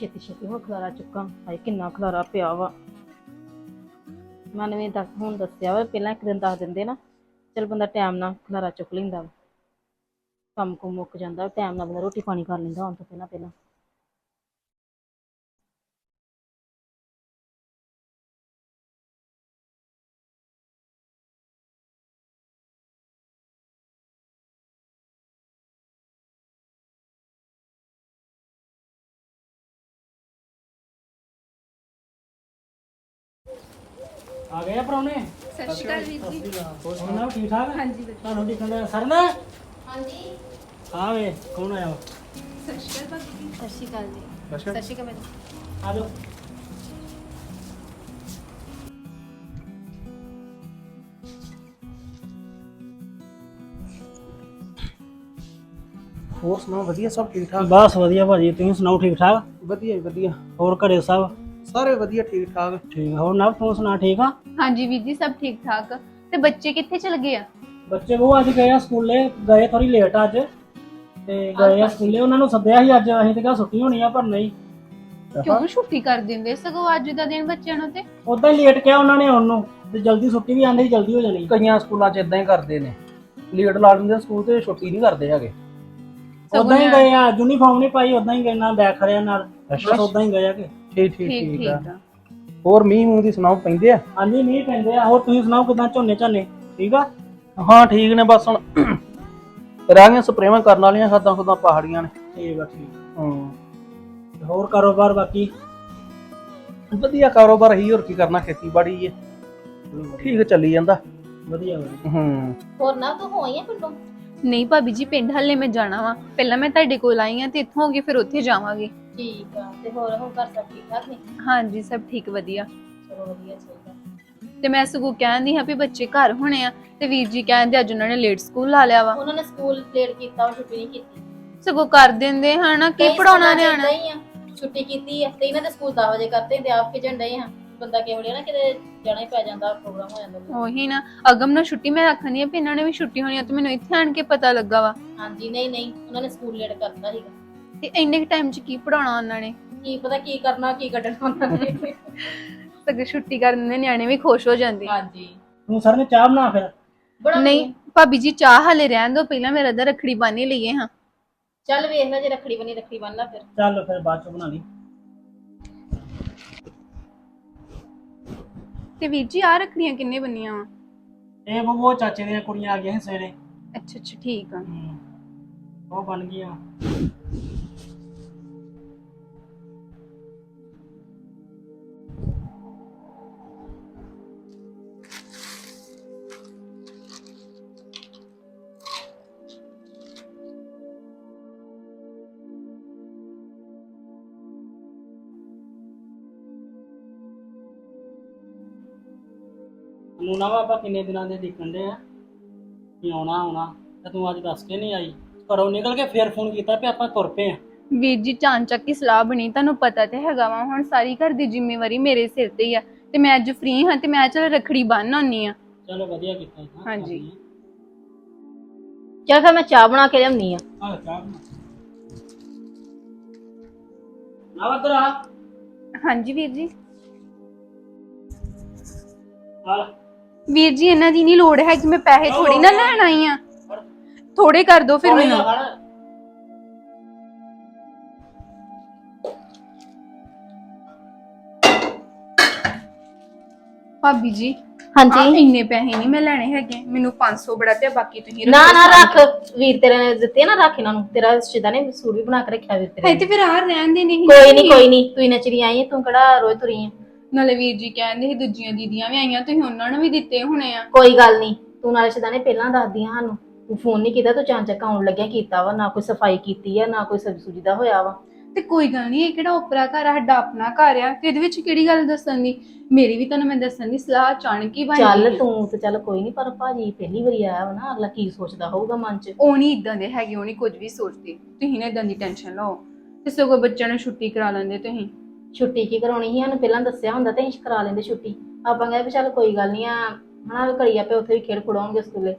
ਛੇਤੀ ਛੇਤੀ ਹੁਣ ਖਲਾਰਾ ਚੁੱਕਾਂ। ਹਾਏ, ਕਿੰਨਾ ਖਲਾਰਾ ਪਿਆ ਵਾ। ਮਨ ਵੀ ਦੱਸ, ਹੁਣ ਦੱਸਿਆ ਵਾ, ਪਹਿਲਾਂ ਇੱਕ ਦਿਨ ਦੱਸ ਦਿੰਦੇ ਨਾ, ਚਲ ਬੰਦਾ ਟਾਈਮ ਨਾਲ ਖਲਾਰਾ ਚੁੱਕ ਲੈਂਦਾ ਵਾ। ਕੰਮ ਕੁ ਮੁੱਕ ਜਾਂਦਾ ਟਾਈਮ ਨਾਲ ਬੰਦਾ ਰੋਟੀ ਪਾਣੀ ਕਰ ਲੈਂਦਾ ਹੁਣ ਤੋਂ ਪਹਿਲਾਂ ਪਹਿਲਾਂ ਆ ਗਏ ਆ ਪ੍ਰਾਹੁਣੇ ਸਤਿ ਸ਼੍ਰੀ ਅਕਾਲ ਵੀਰ ਜੀ। ਹੋਰ ਸੁਣਾਓ ਠੀਕ ਠਾਕ? ਹਾਂਜੀ ਤੁਹਾਨੂੰ ਠੀਕ ਠਾਕ ਸਰਨਾ ਹਾਂਜੀ। ਆ ਵੇ ਕੌਣ ਆਇਆ ਵਾ? ਸਤਿ ਸ਼੍ਰੀ ਅਕਾਲ ਜੀ। ਅੱਛਾ ਸਤਿ ਸ਼੍ਰੀ ਅਕਾਲ। ਆ ਜਾਓ। ਹੋਰ ਸੁਣਾਓ ਵਧੀਆ? ਸਭ ਠੀਕ ਠਾਕ? ਬਸ ਵਧੀਆ ਭਾਜੀ ਤੁਸੀਂ ਸੁਣਾਓ ਠੀਕ ਠਾਕ? ਵਧੀਆ ਜੀ ਵਧੀਆ। ਹੋਰ ਘਰੇ ਸਭ? ਸਾਰੇ ਵਧੀਆ ਠੀਕ ਠਾਕ। ਠੀਕ। ਹੋਰ ਨਾ ਤੂੰ ਸੁਣਾ ਠੀਕ ਆ? ਹਾਂਜੀ ਵੀਰ ਜੀ ਸਭ ਠੀਕ ਠਾਕ। ਤੇ ਬੱਚੇ ਕਿੱਥੇ ਚਲ ਗਏ ਆ? ਬੱਚੇ ਉਹ ਅੱਜ ਗਏ ਆ ਸਕੂਲੇ ਗਏ ਥੋੜੀ ਲੇਟ ਅੱਜ। ਤੇ ਗਏ ਆ ਸਕੂਲੇ ਉਹਨਾਂ ਨੂੰ ਸੱਦਿਆ ਸੀ ਅੱਜ ਅਸੀਂ ਤੇ ਕਿਹਾ ਛੁੱਟੀ ਹੋਣੀ ਆ ਪਰ ਨਹੀਂ। ਕਿਉਂ ਛੁੱਟੀ ਕਰ ਦਿੰਦੇ ਸਗੋਂ ਅੱਜ ਦਾ ਦਿਨ ਬੱਚਿਆਂ ਨੂੰ ਤੇ? ਉਦਾਂ ਹੀ ਲੇਟ ਕਿਹਾ ਉਹਨਾਂ ਨੇ ਉਹਨੂੰ ਤੇ ਜਲਦੀ ਛੁੱਟੀ ਵੀ ਆਂਦੇ ਜਲਦੀ ਹੋ ਜਾਣੀ। ਕਈਆਂ ਸਕੂਲਾਂ 'ਚ ਇਦਾਂ ਹੀ ਕਰਦੇ ਨੇ। ਲੇਟ ਲਾ ਦਿੰਦੇ ਸਕੂਲ ਤੇ ਛੁੱਟੀ ਨਹੀਂ ਕਰਦੇ ਹੈਗੇ। ਉਦਾਂ ਹੀ ਗਏ ਆ ਯੂਨੀਫਾਰਮ ਨਹੀਂ ਪਾਈ ਉਦਾਂ ਹੀ ਗਏ ਨਾਲ ਬੈਗ ਖੜਿਆ ਨਾਲ। ਬਸ ਉਦਾਂ ਹੀ ਗਏ ਆ ਕਿ। ਠੀਕ ਠੀਕ ਠੀਕ ਆ। ਆ। ਹੋਰ ਮੀਂਹ ਮੂੰਹ ਦੀ ਸੁਣਾਓ ਪੈਂਦੇ ਆ? ਹਾਂਜੀ ਨਹੀਂ ਪੈਂਦੇ ਆ। ਹੋਰ ਤੁਸੀਂ ਸੁਣਾਓ ਕਿਦਾਂ ਝੋਨੇ ਝਾਨੇ? ਠੀਕ ਆ? ਹਾਂ ਠੀਕ ਨੇ ਬਸ ਹੁਣ ਰਹਿ ਗਈਆਂ ਸਪਰੇਵਾਂ ਕਰਨ ਵਾਲੀਆਂ ਖਾਦਾਂ ਖੁਦਾਂ ਪਹਾੜੀਆਂ ਨੇ। ਠੀਕ ਆ ਠੀਕ। ਹੂੰ। ਤੇ ਹੋਰ ਕਾਰੋਬਾਰ ਬਾਕੀ? ਵਧੀਆ ਕਾਰੋਬਾਰ ਹੀ ਹੋਰ ਕੀ ਕਰਨਾ ਖੇਤੀਬਾੜੀ ਹੈ ਠੀਕ ਚੱਲੀ ਜਾਂਦਾ। ਵਧੀਆ ਵਧੀਆ। ਹੂੰ। ਹੋਰ ਨਾ ਤੂੰ ਹੋਈ ਆ ਪਿੰਡੋਂ? ਨਹੀਂ ਭਾਬੀ ਜੀ ਪਿੰਡ ਹੱਲੇ ਮੈਂ ਜਾਣਾ ਵਾ। ਪਹਿਲਾਂ ਮੈਂ ਤੁਹਾਡੇ ਕੋਲ ਆਈ ਆ ਤੇ ਇੱਥੋਂ ਹੋ ਕੇ ਫਿਰ ਉੱਥੇ ਜਾਵਾਂਗੇ। ਠੀਕ ਆ ਤੇ ਹੋਰ ਹੁਣ ਘਰ ਸਭ ਠੀਕ ਠਾਕ ਨੇ? ਹਾਂਜੀ ਸਭ ਠੀਕ ਵਧੀਆ। ਚਲੋ ਵਧੀਆ ਚਾਹੀਦਾ ਤੇ ਮੈਂ ਸਗੋਂ ਕਹਿੰਦੀ ਹਾਂ ਵੀ ਬੱਚੇ ਘਰ ਹੋਣੇ ਆ ਤੇ ਵੀਰ ਜੀ ਕਹਿੰਦੇ ਅੱਜ ਉਹਨਾਂ ਨੇ ਲੇਟ ਸਕੂਲ ਲਾ ਲਿਆ ਵਾ। ਉਹਨਾਂ ਨੇ ਸਕੂਲ ਲੇਟ ਕੀਤਾ ਉਹ ਛੁੱਟੀ ਨਹੀਂ ਕੀਤੀ। ਸਗੋਂ ਕਰ ਦਿੰਦੇ ਹਨਾ ਕੀ ਕਈ ਪੜਾਉਣਾ ਸਕੂਲਾਂ 'ਚ ਨਿਆਣਾ ਏਦਾਂ ਹੀ ਆ ਛੁੱਟੀ ਕੀਤੀ ਆ ਤੇ ਇਹਨਾਂ ਦੇ ਸਕੂਲ 10 ਵਜੇ ਕਰਤੇ ਤੇ ਆਪ ਖਿਜਣ ਡਏ ਆ। ਬੰਦਾ ਕਿਹੋ ਜਿਹਾ ਨਾ ਕਿਤੇ ਜਾਣਾ ਹੀ ਪੈ ਜਾਂਦਾ ਪ੍ਰੋਗਰਾਮ ਹੋ ਜਾਂਦਾ। ਉਹੀ ਨਾ ਅਗਮ ਨਾਲ ਛੁੱਟੀ ਮੈਂ ਰੱਖਣੀ ਆ ਵੀ ਇਹਨਾਂ ਨੇ ਵੀ ਛੁੱਟੀ ਹੋਣੀ ਆ ਤੇ ਮੈਨੂੰ ਇੱਥੇ ਆਣ ਕੇ ਪਤਾ ਲੱਗਾ ਵਾ। ਹਾਂਜੀ ਨਹੀਂ ਨਹੀਂ ਉਹਨਾਂ ਨੇ ਸਕੂਲ ਲੇਟ ਕਰਤਾ ਸੀਗਾ। ਤੇ ਇੰਨੇ ਟਾਈਮ 'ਚ ਕੀ ਪੜਾਉਣਾ ਉਹਨਾਂ ਨੇ? ਕੀ ਪਤਾ ਕੀ ਕਰਨਾ ਕੀ ਕੱਢਣਾ ਉਹਨਾਂ ਨੇ। ਸਗੋਂ ਛੁੱਟੀ ਕਰ ਦਿੰਦੇ ਨਿਆਣੇ ਵੀ ਖੁਸ਼ ਹੋ ਜਾਂਦੇ। ਹਾਂਜੀ। ਤੂੰ ਸਰ ਨੇ ਚਾਹ ਬਣਾ ਫਿਰ? ਬੜਾ ਨਹੀਂ ਭਾਬੀ ਜੀ ਚਾਹ ਹਲੇ ਰਹਿਣ ਦੋ ਪਹਿਲਾਂ ਮੇਰਾ ਤਾਂ ਰੱਖੜੀ ਬੰਨ੍ਹ ਲਈਏ ਹਾਂ। ਚੱਲ ਵੇਖ ਲੈ ਜੇ ਰੱਖੜੀ ਬਣੀ ਰੱਖੜੀ ਬੰਨ ਲਾ ਫਿਰ। ਚੱਲ ਫਿਰ ਬਾਅਦ ਚ ਬਣਾ ਲਈ। ਤੇ ਵੀਰ ਜੀ ਆ ਰੱਖੜੀਆਂ ਕਿੰਨੇ ਬੰਨੀਆਂ ਵਾ? ਇਹ ਉਹ ਚਾਚੇ ਦੀਆਂ ਕੁੜੀਆਂ ਆ ਗਈਆਂ ਸੀ ਸਵੇਰੇ। ਅੱਛਾ ਅੱਛਾ ਠੀਕ ਆ। ਉਹ ਬਣ ਗਈਆਂ। ਨੂੰ ਨਾ ਆਪਾਂ ਕਿੰਨੇ ਦਿਨਾਂ ਦੇ ਦੇਖਣ ਦੇ ਆ? ਕਿ ਆਉਣਾ ਆਉਣਾ। ਤੇ ਤੂੰ ਅੱਜ ਦੱਸ ਕੇ ਨਹੀਂ ਆਈ? ਘਰੋਂ ਨਿਕਲ ਕੇ ਫੇਰ ਫੋਨ ਕੀਤਾ ਵੀ ਆਪਾਂ ਤੁਰ ਪਏ ਆ। ਵੀਰ ਜੀ ਚਾਂਚੱਕ ਦੀ ਸਲਾਹ ਬਣੀ ਤੁਹਾਨੂੰ ਪਤਾ ਤੇ ਹੈਗਾ ਵਾ ਹੁਣ ਸਾਰੀ ਘਰ ਦੀ ਜ਼ਿੰਮੇਵਾਰੀ ਮੇਰੇ ਸਿਰ ਤੇ ਹੀ ਆ। ਤੇ ਮੈਂ ਅੱਜ ਫ੍ਰੀ ਹਾਂ ਤੇ ਮੈਂ ਚਲ ਰੱਖੜੀ ਬੰਨ ਆਉਣੀ ਆ। ਚਲੋ ਵਧੀਆ ਕੀਤਾ ਜੀ ਹਾਂਜੀ। ਚੱਲ ਫਿਰ ਮੈਂ ਚਾਹ ਬਣਾ ਕੇ ਲਿਆਉਣੀ ਆ? ਆ ਚਾਹ ਬਣਾ। ਨਾ ਹਾਂਜੀ ਵੀਰ ਜੀ। ਆ। ਵੀਰ ਜੀ ਇਹਨਾਂ ਦੀ ਨਹੀਂ ਲੋੜ ਹੈ ਕਿ ਮੈਂ ਪੈਸੇ ਥੋੜੀ ਨਾ ਲੈਣ ਆਈ ਆ। ਥੋੜੇ ਕਰ ਦਿਓ ਫਿਰ ਮੈਨੂੰ। ਭਾਬੀ ਜੀ ਆਹ ਇੰਨੇ ਪੈਸੇ ਨਹੀਂ ਮੈਂ ਲੈਣੇ ਹੈਗੇ। ਮੈਨੂੰ 500 ਬੜਾ ਤੇ ਬਾਕੀ ਤੁਸੀਂ ਨਾ ਨਾ ਰੱਖ। ਵੀਰ ਤੇਰੇ ਨੇ ਦਿੱਤੇ ਨਾ ਰੱਖ ਇਹਨਾਂ ਨੂੰ। ਤੇਰਾ ਰਿਸ਼ਤੇਦਾਰ ਨੇ ਸੂਟ ਵੀ ਬਣਾ ਕੇ ਰੱਖਿਆ ਵੀਰ। ਤੇਰੇ ਨੇ। ਤੇ ਫਿਰ ਆ ਰਹਿਣ ਦੇ ਨਹੀਂ ਕੋਈ ਨਹੀਂ ਕੋਈ ਨਹੀਂ ਤੂੰ ਨਚਰੀ ਆਈ ਹੈ ਤੂੰ ਕਿਹੜਾ ਰੋਜ਼ ਤੁਰੀ ਹੈ ਨਾਲੇ ਵੀਰ ਜੀ ਕਹਿੰਦੇ ਸੀ ਦੂਜੀਆਂ ਦੀਦੀਆਂ ਵੀ ਆਈਆਂ ਤੁਸੀਂ ਉਹਨਾਂ ਨੂੰ ਵੀ ਦਿੱਤੇ ਹੋਣੇ ਆ। ਕੋਈ ਗੱਲ ਨਹੀਂ ਤੂੰ ਨਾਲੇ ਸ਼ਦਾਨੇ ਪਹਿਲਾਂ ਦੱਸਦੀਆਂ ਸਾਨੂੰ। ਤੂੰ ਫੋਨ ਨਹੀਂ ਕੀਤਾ ਤੂੰ ਚਾਂਚਕ ਆਉਣ ਲੱਗਿਆ ਕੀਤਾ ਵਾ ਨਾ ਕੋਈ ਸਫ਼ਾਈ ਕੀਤੀ ਆ ਨਾ ਕੋਈ ਸਬਜ਼ੀ ਸੁਜੀ ਦਾ ਹੋਇਆ ਵਾ। ਤੇ ਕੋਈ ਗੱਲ ਨਹੀਂ ਇਹ ਕਿਹੜਾ ਉਪਰਾ ਘਰ ਆ ਸਾਡਾ ਆਪਣਾ ਘਰ ਆ ਤੇ ਇਹਦੇ ਵਿੱਚ ਕਿਹੜੀ ਗੱਲ ਦੱਸਣ ਦੀ? ਮੇਰੀ ਵੀ ਤੁਹਾਨੂੰ ਮੈਂ ਦੱਸਣ ਦੀ ਸਲਾਹ ਅਚਾਨਕ ਹੀ ਬਣ ਚੱਲ ਤੂੰ ਤੇ ਚੱਲ ਕੋਈ ਨਹੀਂ ਪਰ ਭਾਜੀ ਪਹਿਲੀ ਵਾਰੀ ਆਇਆ ਵਾ ਨਾ ਅਗਲਾ ਕੀ ਸੋਚਦਾ ਹੋਊਗਾ ਮਨ 'ਚ? ਉਹ ਨਹੀਂ ਇਦਾਂ ਦੇ ਹੈਗੇ ਉਹ ਨਹੀਂ ਕੁਝ ਵੀ ਸੋਚਦੇ। ਤੁਸੀਂ ਨਾ ਇਦਾਂ ਦੀ ਟੈਨਸ਼ਨ ਲਓ ਤੇ ਸਗੋਂ ਬੱਚਿਆਂ ਨੂੰ ਛੁੱਟੀ ਕਰਾ ਲੈਂਦੇ ਤੁਸੀਂ। ਛੁੱਟੀ ਕੀ ਕਰਾਉਣੀ ਸੀ? ਸਾਨੂੰ ਪਹਿਲਾਂ ਦੱਸਿਆ ਹੁੰਦਾ ਤੇ ਅਸੀਂ ਕਰਾ ਲੈਂਦੇ ਛੁੱਟੀ। ਆਪਾਂ ਕਹਿੰਦੇ ਵੀ ਚੱਲ ਕੋਈ ਗੱਲ ਨਹੀਂ ਆ ਹਨਾ ਘੜੀ ਆਪੇ ਉੱਥੇ ਵੀ ਖੇਡ ਖੁੜਾਉਣਗੇ ਸਕੂਲੇ।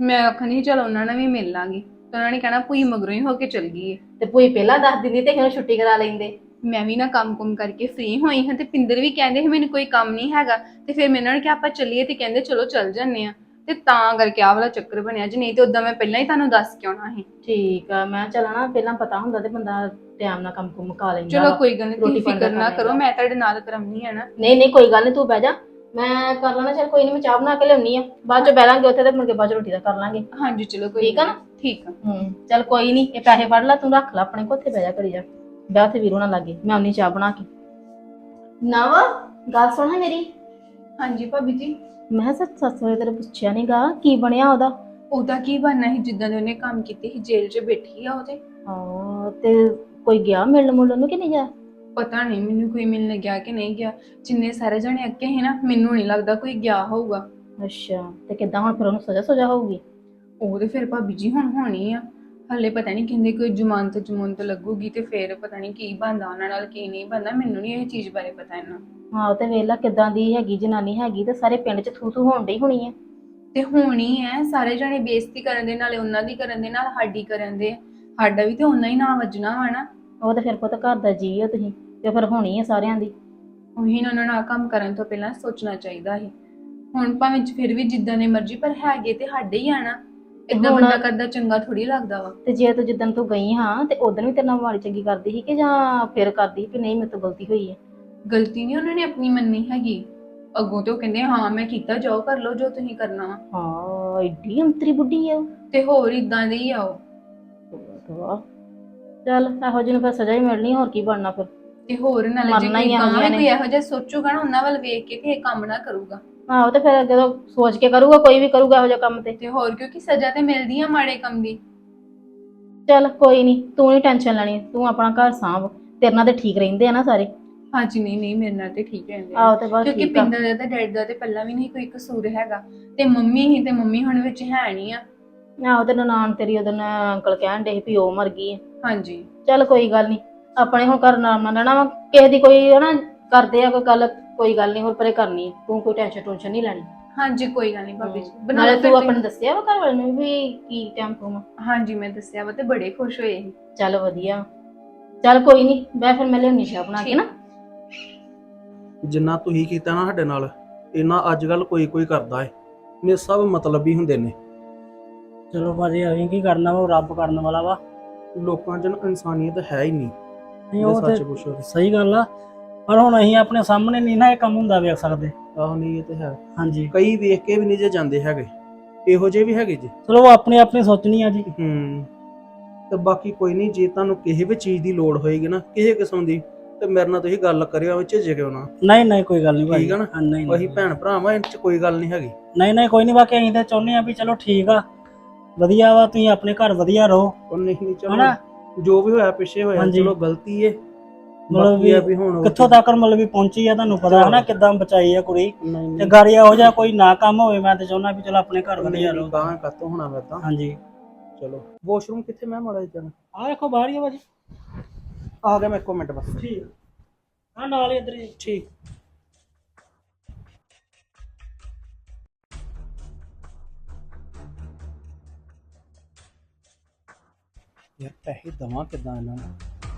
ਮੈਂ ਆਖਣੀ ਚਲ ਉਹਨਾਂ ਨਾਲ ਵੀ ਮਿਲ ਲਾਂਗੀ। ਤੇ ਉਹਨਾਂ ਨੇ ਕਹਿਣਾ ਭੂਈ ਮਗਰੋਂ ਹੀ ਹੋ ਕੇ ਚਲ ਗਈ ਏ। ਤੇ ਭੂਈ ਪਹਿਲਾਂ ਦੱਸ ਦਿੰਦੀ ਤੇ ਕਿਉਂ ਛੁੱਟੀ ਕਰਾ ਲੈਂਦੇ? ਮੈਂ ਵੀ ਨਾ ਕੰਮ-ਕੁਮ ਕਰਕੇ ਫ੍ਰੀ ਹੋਈ ਹਾਂ ਤੇ ਪਿੰਦਰ ਵੀ ਕਹਿੰਦੇ ਸੀ ਮੈਨੂੰ ਕੋਈ ਕੰਮ ਨਹੀਂ ਹੈਗਾ। ਤੇ ਫਿਰ ਮੈਂ ਇਹਨਾਂ ਨੂੰ ਕਿਹਾ ਆਪਾਂ ਚੱਲੀਏ ਤੇ ਕਹਿੰਦੇ ਚਲੋ ਚੱਲ ਜੰਨੇ ਆ ਤੇ ਤਾਂ ਕਰਕੇ ਆਹ ਵਾਲਾ ਚੱਕਰ ਬਣਿਆ। ਜੇ ਨਹੀਂ ਤੇ ਉਦਾਂ ਮੈਂ ਪਹਿਲਾਂ ਹੀ ਤੁਹਾਨੂੰ ਦੱਸ ਕੇ ਆਉਣਾ ਸੀ। ਠੀਕ ਆ ਮੈਂ ਚੱਲਣਾ ਪਹਿਲਾਂ ਪਤਾ ਹੁੰਦਾ ਤੇ ਬੰਦਾ ਟਾਈਮ ਨਾਲ ਕੰਮ ਕੁਮ ਮੁਕਾ ਲੈਂਦਾ ਚਲੋ ਵਾ। ਕੋਈ ਗੱਲ ਨਹੀਂ ਰੋਟੀ ਤੁਸੀਂ ਪਾਣੀ ਦਾ ਫਿਕਰ ਨਾ ਖਾਣਾ ਕਰੋ ਹੈਗਾ। ਮੈਂ ਤੁਹਾਡੇ ਨਾਲ ਕਰਮਨੀ ਆ ਨਾ। ਨਹੀਂ ਨਹੀਂ ਕੋਈ ਗੱਲ ਨਹੀਂ ਤੂੰ ਬਹਿ ਜਾ। ਮੈਂ ਕਰ ਲੈਣਾ ਚੱਲ ਕੋਈ ਨਹੀਂ ਮੈਂ ਚਾਹ ਬਣਾ ਕੇ ਲਿਆਉਣੀ ਆ। ਬਾਅਦ ਚ ਬਹਿ ਲਾਂਗੇ ਉੱਥੇ ਤੇ ਮੁੜ ਕੇ ਬਾਅਦ ਚ ਰੋਟੀ ਦਾ ਕਰ ਲਾਂਗੇ। ਹਾਂਜੀ ਚਲੋ ਕੋਈ ਠੀਕ ਆ ਨਾ? ਗੱਲ ਨੀ। ਠੀਕ ਆ। ਹੂੰ ਚੱਲ ਕੋਈ ਨਹੀਂ ਇਹ ਪੈਸੇ ਫੜ ਲੈ ਤੂੰ ਰੱਖ ਲੈ ਆਪਣੇ ਕੋਲ ਉੱਥੇ ਬਹਿ ਜਾ ਕਰੀ ਜਾ। ਬਹਿ ਉੱਥੇ ਵੀਰੋ ਨਾਲ ਲੱਗੇ ਮੈਂ ਆਉਣੀ ਚਾਹ ਬਣਾ ਕੇ। ਨਵ ਗੱਲ ਸੁਣ ਮੇਰੀ। ਹਾਂਜੀ ਭਾਬੀ ਜੀ। ਮੈਂ ਸੱਚ ਸੱਸ ਨੇ ਤੇਰੇ ਪੁੱਛਿਆ ਨਹੀਂਗਾ ਕੀ ਬਣਿਆ ਉਹਦਾ? ਉਹਦਾ ਕੀ ਬਣਨਾ ਸੀ ਜਿੱਦਾਂ ਦੇ ਉਹਨੇ ਕੰਮ ਕੀਤੇ ਸੀ ਜੇਲ੍ਹ 'ਚ ਬੈਠੀ ਆ ਉਹਦੇ ਹਾਂ ਤੇ ਕੋਈ ਗਿਆ ਮਿਲਣ ਮੁਲਣ ਨੂੰ ਕਿ ਨਹੀਂ ਗਿਆ? ਪਤਾ ਨਹੀਂ ਮੈਨੂੰ ਕੋਈ ਮਿਲਣ ਗਿਆ ਕਿ ਨਹੀਂ ਗਿਆ। ਜਿੰਨੇ ਸਾਰੇ ਜਣੇ ਅੱਗੇ ਸੀ ਨਾ ਮੈਨੂੰ ਨਹੀਂ ਲੱਗਦਾ ਕੋਈ ਗਿਆ ਹੋਊਗਾ। ਅੱਛਾ ਤੇ ਕਿੱਦਾਂ ਹੁਣ ਫਿਰ ਉਹਨੂੰ ਸਜ਼ਾ ਸਜ਼ਾ ਹੋਊਗੀ? ਉਹ ਤੇ ਫਿਰ ਭਾਬੀ ਜੀ ਹੁਣ ਹੋਣੀ ਆ। ਹਲੇ ਪਤਾ ਨਹੀਂ ਕਹਿੰਦੇ ਕੋਈ ਜ਼ਮਾਨਤ ਜਮਾਨਤ ਲੱਗੂਗੀ ਤੇ ਫਿਰ ਪਤਾ ਨਹੀਂ ਕੀ ਬੰਦਾ ਉਹਨਾਂ ਨਾਲ ਕੀ ਨਹੀਂ ਬੰਦਾ ਮੈਨੂੰ ਨਹੀਂ ਇਹ ਚੀਜ਼ ਬਾਰੇ ਪਤਾ ਇਹਨਾਂ ਹਾਂ ਉਹ ਤੇ ਵੇਲਾ ਕਿੱਦਾਂ ਦੀ ਹੈਗੀ ਜਨਾਨੀ ਹੈਗੀ ਤੇ ਸਾਰੇ ਪਿੰਡ 'ਚ ਥੂ ਥੂ ਹੋਣ ਡਈ ਹੋਣੀ ਹੈ ਤੇ ਹੋਣੀ ਹੈ ਸਾਰੇ ਜਣੇ ਬੇਇੱਜ਼ਤੀ ਕਰਨ ਦੇ ਨਾਲੇ ਉਹਨਾਂ ਦੀ ਕਰਨ ਦੇ ਨਾਲ ਸਾਡੀ ਕਰਨ ਦੇ। ਸਾਡਾ ਵੀ ਤੇ ਉਹਨਾਂ ਹੀ ਨਾ ਵੱਜਣਾ ਵਾ ਨਾ। ਉਹ ਤੇ ਫਿਰ ਪੁੱਤ ਘਰ ਦਾ ਜੀ ਹੋ ਤੁਸੀਂ ਤੇ ਫਿਰ ਹੋਣੀ ਹੈ ਸਾਰਿਆਂ ਦੀ। ਉਹੀ ਨਾ ਉਹਨਾਂ ਨਾਲ ਕੰਮ ਕਰਨ ਤੋਂ ਪਹਿਲਾਂ ਸੋਚਣਾ ਚਾਹੀਦਾ ਸੀ। ਹੁਣ ਭਾਵੇਂ ਫਿਰ ਵੀ ਜਿੱਦਾਂ ਦੇ ਮਰਜ਼ੀ ਪਰ ਹੈਗੇ ਤੇ ਸਾਡੇ ਹੀ ਆਣਾ ਇਦਾਂ ਹੁਣ- ਬੰਦਾ ਕਰਦਾ ਚੰਗਾ ਥੋੜੀ ਲੱਗਦਾ ਵਾ। ਤੇ ਜੇ ਤੂੰ ਜਿੱਦਣ ਤੂੰ ਗਈ ਹਾਂ ਤੇ ਉਦੋਂ ਵੀ ਤੇਰੇ ਨਾਲ ਮਾੜੀ ਚੰਗੀ ਕਰਦੀ ਸੀ ਕਿ ਜਾਂ ਫਿਰ ਕਰਦੀ ਸੀ ਕਿ ਨਹੀਂ ਮੇਰੇ ਤੋਂ ਗਲਤੀ ਹੋਈ ਹੈ? ਗਲਤੀ ਨਹੀਂ ਉਹਨਾਂ ਨੇ ਆਪਣੀ ਮੰਨੀ ਹੈਗੀ। ਅੱਗੋਂ ਤੇ ਉਹ ਕਹਿੰਦੇ ਹਾਂ ਮੈਂ ਕੀਤਾ ਜਾਓ ਕਰ ਲਓ ਜੋ ਤੁਸੀਂ ਕਰਨਾ ਵਾ। ਹਾਂ ਐਡੀ ਅੰਤਰੀ ਬੁੱਢੀ ਆ ਉਹ। ਤੇ ਹੋਰ ਇਦਾਂ ਦੇ ਹੀ ਆਓ ਵਾਹ। ਚੱਲ ਇਹੋ ਜਿਹੀ ਨੂੰ ਫਿਰ ਸਜ਼ਾ ਹੀ ਮਿਲਣੀ ਹੋਰ ਕੀ ਬਣਨਾ ਫਿਰ? ਤੇ ਹੋਰ ਨਾਲੇ ਜੇ ਹੀ ਕੋਈ ਆ ਗਾਂ ਵੀ। ਕੋਈ ਇਹੋ ਜਿਹਾ ਸੋਚੂਗਾ ਨਾ ਉਹਨਾਂ ਵੱਲ ਵੇਖ ਕੇ ਤੇ ਇਹ ਕੰਮ ਨਾ ਕਰੂਗਾ। ਆਹੋ ਤੇ ਫਿਰ ਜਦੋਂ ਸੋਚ ਕੇ ਕਰੂਗਾ ਕੋਈ ਵੀ ਕਰੂਗਾ ਇਹੋ ਜਿਹਾ ਕੰਮ ਤੇ। ਤੇ ਹੋਰ ਕਿਉਂਕਿ ਸਜ਼ਾ ਤੇ ਮਿਲਦੀ ਆ ਮਾੜੇ ਕੰਮ ਦੀ। ਚੱਲ ਕੋਈ ਨਹੀਂ ਤੂੰ ਨਹੀਂ ਟੈਨਸ਼ਨ ਲੈਣੀ ਤੂੰ ਆਪਣਾ ਘਰ ਸਾਂਭ ਤੇਰੇ ਨਾਲ ਤੇ ਠੀਕ ਰਹਿੰਦੇ ਆ ਨਾ ਸਾਰੇ। ਹਾਂਜੀ ਨਹੀਂ ਨਹੀਂ ਮੇਰੇ ਨਾਲ ਤੇ ਠੀਕ ਰਹਿੰਦੇ ਆ। ਆਹੋ ਤੇ ਬਸ ਕਿਉਂਕਿ ਠੀਕ ਆ। ਪਿੰਦਰ ਦਾ ਤੇ ਡੈਡ ਦਾ ਤੇ ਪਹਿਲਾਂ ਵੀ ਨਹੀਂ ਕੋਈ ਕਸੂਰ ਹੈਗਾ। ਤੇ ਮੰਮੀ ਹੀ ਤੇ ਮੰਮੀ ਹੁਣ ਵਿੱਚ ਹੈ ਨਹੀਂ ਆ। ਆਹੋ ਤੇ ਨਨਾਣ ਤੇਰੀ ਉਹਦੇ ਨਾਲ ਅੰਕਲ ਕਹਿਣ ਡੇ ਵੀ ਉਹ ਮਰ ਗਈ ਹੈ ਹਾਂਜੀ। ਚੱਲ ਕੋਈ ਗੱਲ ਨਹੀਂ ਆਪਣੇ ਹੁਣ ਘਰ ਨਾਲ ਵਾ ਕਿਸੇ ਦੀ ਕੋਈ ਹਨਾ ਕਰਦੇ ਆ ਕੋਈ ਗੱਲ ਕੋਈ ਗੱਲ ਨਹੀਂ ਹੋਰ ਪਰੇ ਕਰਨੀ। ਤੂੰ ਕੋਈ ਟੈਨਸ਼ਨ ਟੈਨਸ਼ਨ ਨਹੀਂ ਲੈਣੀ। ਹਾਂਜੀ ਕੋਈ ਗੱਲ ਨਹੀਂ ਭਾਬੀ ਜੀ। ਬਣਾ ਨਾਲੇ ਲਓ ਫਿਰ ਤੂੰ ਤੁਸੀਂ। ਆਪਣੇ ਦੱਸਿਆ ਵਾ ਘਰ ਵਾਲੇ ਨੂੰ ਵੀ ਕੀ ਟਾਈਮ ਟੂਮ ਹਾਂਜੀ ਮੈਂ ਦੱਸਿਆ ਵਾ ਤੇ ਬੜੇ ਖੁਸ਼ ਹੋਏ ਸੀ। ਚੱਲ ਵਧੀਆ। ਚੱਲ ਕੋਈ ਨਹੀਂ ਬੈ ਫਿਰ ਮੈਂ ਲਿਆਉਣੀ ਚਾਹ ਬਣਾ ਕੇ ਨਾ। ਜਿੰਨਾ ਤੁਸੀਂ ਕੀਤਾ ਨਾ ਸਾਡੇ ਨਾਲ ਇਹਨਾਂ ਅੱਜ ਕੱਲ ਕੋਈ ਕੋਈ ਕਰਦਾ ਏ। ਨੇ ਸਭ ਮਤਲਬ ਹੁੰਦੇ ਨੇ। ਚਲੋ ਭਾਜੀ ਅਸੀਂ ਕੀ ਕਰਨਾ ਵਾ ਉਹ ਰੱਬ ਕਰਨ ਵਾਲਾ ਵਾ। ਲੋਕਾਂ 'ਚ ਨਾ ਇਨਸਾਨੀਅਤ ਹੈ ਹੀ ਨਹੀਂ। ਨਹੀਂ ਜੇ ਉਹ ਸੱਚ ਤੇ ਪੁੱਛੋ। ਤੇ। ਸਹੀ ਗੱਲ ਆ। ਪਰ ਹੁਣ ਅਸੀਂ ਆਪਣੇ ਸਾਹਮਣੇ ਨਹੀਂ ਨਾ ਇਹ ਕੰਮ ਹੁੰਦਾ ਵੇਖ ਸਕਦੇ। ਆਹੋ ਨਹੀਂ ਇਹ ਤੇ ਹੈ। ਹਾਂਜੀ। ਕਈ ਵੇਖ ਕੇ ਵੀ ਨਹੀਂ ਜੇ ਜਾਂਦੇ ਹੈਗੇ। ਇਹੋ ਜਿਹੇ ਵੀ ਹੈਗੇ ਜੀ। ਚਲੋ ਆਪਣੀ ਆਪਣੀ ਸੋਚਣੀ ਆ ਜੀ। ਹੂੰ। ਤੇ ਬਾਕੀ ਕੋਈ ਨਹੀਂ ਜੇ ਤੁਹਾਨੂੰ ਕਿਸੇ ਵੀ ਚੀਜ਼ ਦੀ ਲੋੜ ਹੋਏਗੀ ਨਾ ਕਿਸੇ ਕਿਸਮ ਦੀ ਤੇ ਮੇਰੇ ਨਾਲ ਤੁਸੀਂ ਗੱਲ ਕਰਿਓ ਵਿੱਚ ਝਿਜਕਿਓ ਨਾ। ਨਹੀਂ ਨਹੀਂ ਕੋਈ ਗੱਲ ਨਹੀਂ ਭਾਜੀ। ਠੀਕ ਆ ਨਾ? ਹਾਂ, ਨਹੀਂ ਅਸੀਂ ਨਹੀਂ ਭੈਣ ਭਰਾਵਾਂ ਇਹ 'ਚ ਕੋਈ ਗੱਲ ਨਹੀਂ ਹੈਗੀ। ਨਹੀਂ ਨਹੀਂ ਕੋਈ ਨਹੀਂ ਬਾਕੀ ਅਸੀਂ ਤਾਂ ਚਾਹੁੰਦੇ ਆ ਵੀ ਚਲੋ ਠੀਕ ਆ। ਵਧੀਆ ਵਾ ਤੁਸੀਂ ਆਪਣੇ ਘਰ ਵਧੀਆ ਰਹੋ। ਉਹ ਨਹੀਂ ਨਹੀਂ ਹਨਾ? ਜੋ ਵੀ ਹੋਇਆ ਪਿੱਛੇ ਹੋਇਆ ਹਾਂਜੀ। ਚਲੋ ਗਲਤੀ ਏ। ਮਤਲਬ ਬਾਕੀ ਵੀ ਕਿੱਥੋਂ ਤੱਕ ਮਤਲਬ ਵੀ ਪਹੁੰਚੀ ਆ ਤੁਹਾਨੂੰ ਪਤਾ ਹੈ ਨਾ ਕਿੱਦਾਂ ਬਚਾਈ ਆ ਕੁੜੀ। ਨਹੀਂ ਤੇ ਨਹੀਂ ਗਾੜੀ ਇਹੋ ਜਿਹਾ ਕੋਈ ਨਾ ਕੰਮ ਹੋਵੇ ਮੈਂ ਤਾਂ ਚਾਹੁੰਦਾ ਵੀ ਚਲੋ ਆਪਣੇ ਘਰ ਵਧੀਆ ਰਹੋ। ਗਾਂ ਕੱਤੋਂ ਹੋਣਾ ਮੈਂ ਤਾਂ। ਹਾਂਜੀ। ਚਲੋ। ਵਾਸ਼ਰੂਮ ਕਿੱਥੇ ਮੈਂ ਮਾੜਾ ਜਿਹਾ ਆ ਦੇਖੋ ਬਾਹਰ ਹੀ ਆ ਭਾਜੀ। ਆ ਗਿਆ ਮੈਂ ਇੱਕੋ ਮਿੰਟ ਬਸ। ਠੀਕ। ਆ ਨਾਲ ਹੀ ਇੱਧਰ ਹੀ। ਠੀਕ। ਯਾਰ ਪੈਸੇ ਦਵਾਂ ਕਿਦਾਂ ਇਹਨਾਂ ਨੂੰ?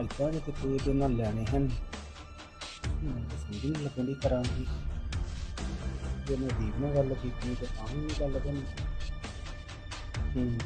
ਐਦਾਂ ਜੇ ਕਿਤੇ ਇਹਦੇ ਨਾਲ ਲੈਣੇ ਹਨ। ਮੈਨੂੰ ਨਹੀਂ ਲੱਗਦੀ ਕਰਾਂਗੀ ਜੇ ਮੈਂ ਦੀਪ ਨਾਲ ਗੱਲ ਕੀਤੀ ਤਾਂ ਤਾਂ ਗੱਲ ਬਣੀ ਹੂੰ